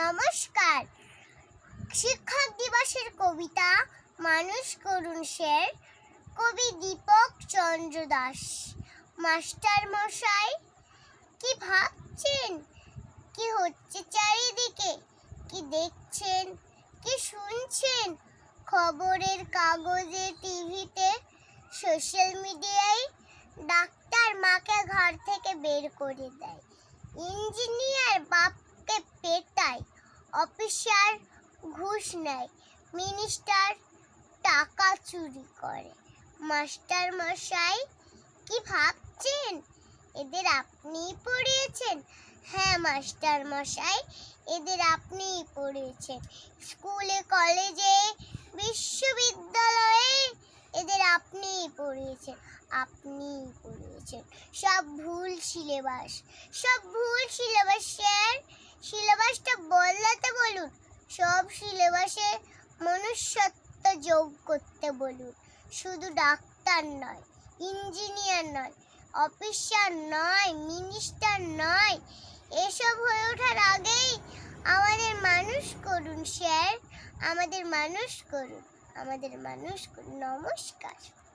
নমস্কার। শিক্ষক দিবসের কবিতা মানুষ করুন শের কবি দীপক চন্দ্র দাস। মাস্টার মশাই, কি ভাবছেন? কি হচ্ছে চারিদিকে? কি দেখছেন? কি শুনছেন? খবরের কাগজে, টিভিতে, সোশ্যাল মিডিয়ায় ডাক্তার মাকে ঘর থেকে বের করে দেয়। ইঞ্জিনিয়ার অফিসার ঘুষ নেয়। মিনিস্টার টাকা চুরি করে। মাস্টার মশাই কি ভাবছেন? এদের আপনি পড়িয়েছেন? হ্যাঁ মাস্টার মশাই এদের আপনি পড়িয়েছেন। স্কুলে, কলেজে, বিশ্ববিদ্যালয়ে এদের আপনি পড়িয়েছেন। আপনি পড়িয়েছেন। সব ভুল সিলেবাস। সব ভুল সিলেবাস, স্যার। সব সিলেবাসে মনুষ্যত্ব যোগ করতে বলুন। শুধু ডাক্তার নয়, ইঞ্জিনিয়ার নয়, অফিসার নয়, মিনিস্টার নয়, এসব হয়ে ওঠার আগেই আমাদের মানুষ করুন, স্যার। আমাদের মানুষ করুন, আমাদের মানুষ করুন। নমস্কার।